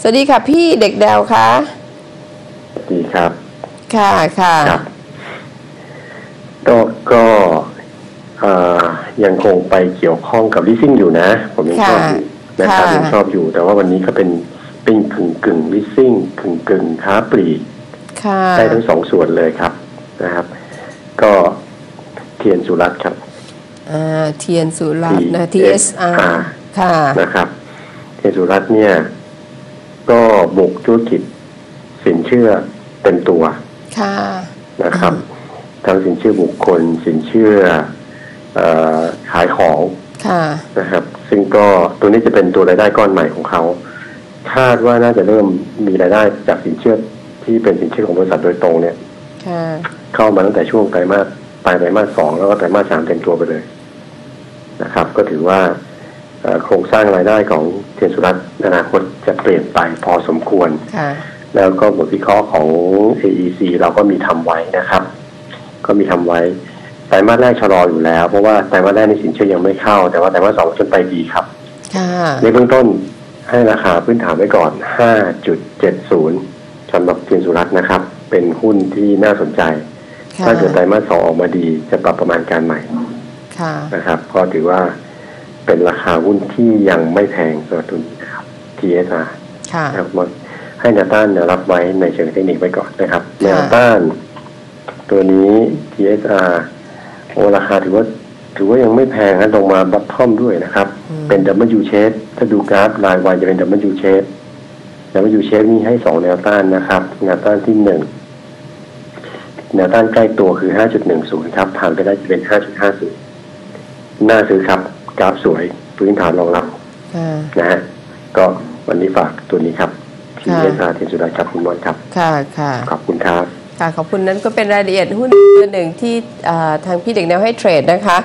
สวัสดีค่ะ พี่เด็กแดวคะดีครับ ค่ะค่ะครับก็ก็เอ่อยังคงไปเกี่ยวข้องกับลิสซิ่งอยู่นะ ผมยังชอบอยู่นะครับค่ะยังชอบอยู่ แต่ว่าวันนี้ก็เป็นเป็นกึ่งกึ่งลิสซิ่งกึ่งกึ่งค้าปลีกค่ะได้ทั้งสองส่วนเลยครับนะครับ ก็เทียนสุรัตน์ครับอ่าเทียนสุรัตน์นะ TSR TSR ค่ะนะครับ เทียนสุรัตน์เนี่ย ก็บุกธุรกิจ สินเชื่อเต็มตัวค่ะนะครับ ทั้งสินเชื่อบุคคล สินเชื่อเออขายของค่ะนะครับ ซึ่งก็ตัวนี้จะเป็นตัวรายได้ก้อนใหม่ของเขาคาดว่าน่าจะเริ่มมีรายได้จากสินเชื่อที่เป็นสินเชื่อของบริษัทโดยตรงเนี่ยค่ะเข้ามาตั้งแต่ช่วงไตรมาสปลายไตรมาสสองแล้วก็ไตรมาสสามเต็มตัวไปเลยนะครับ ก็ถือว่าเอ่อโครงสร้างรายได้ของเทียนสุรัตน์ในอนาคต จะเปลี่ยนไปพอสมควรค่ะแล้วก็บทวิเคราะห์ของ AEC เราก็มีทำไว้นะครับ ก็มีทำไว้ไตรมาสแรกชะลออยู่แล้ว เพราะว่าไตรมาสแรกในสินเชื่อยังไม่เข้า แต่ว่าไตรมาสสองจนไปดีครับค่ะในเบื้องต้นให้ราคาพื้นฐานไว้ก่อน 5.70สำหรับเทียนสุรัตน์นะครับ เป็นหุ้นที่น่าสนใจค่ะถ้าเกิดไตรมาสสองออกมาดีจะปรับประมาณการใหม่ค่ะนะครับ ก็ถือว่าเป็นราคาหุ้นที่ยังไม่แพงสำหรับตัวนี้นะครับ TSR ค่ะนะครับมาให้แนวต้านแนวรับไว้ในเชิงเทคนิคไว้ก่อนนะครับค่ะแนวต้าน ตัวนี้ TSR โอราคาถือว่าถือว่ายังไม่แพงนะลงมาบัตทอมด้วยนะครับ เป็น W shape ถ้าดูกราฟรายวันจะเป็น W shape W shape นี้ให้สองแนวต้านนะครับ แนวต้านที่หนึ่งแนวต้านใกล้ตัวคือ 5.10 ครับผ่านไปได้จะเป็น 5.50 น่าซื้อครับ กราฟสวย พื้นฐานรองรับค่ะนะฮะ ก็วันนี้ฝากตัวนี้ครับทีค่ะเอสอาร์เทนสุดาครับคุณมอนครับ ค่ะค่ะขอบคุณครับค่ะขอบคุณนั้นก็เป็นรายละเอียดหุ้นตัวหนึ่งที่อ่าทางพี่เด็กแนวให้เทรดนะคะ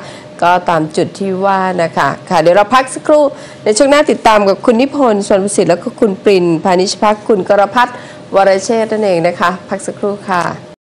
ก็ตามจุดที่ว่านะคะค่ะเดี๋ยวเราพักสักครู่ในช่วงหน้าติดตามกับคุณนิพนธ์สวนประสิทธิ์แล้วก็คุณปรินพานิชพักคุณกรพัฒน์วรเชษฐ์นั่นเองนะคะ พักสักครู่ค่ะ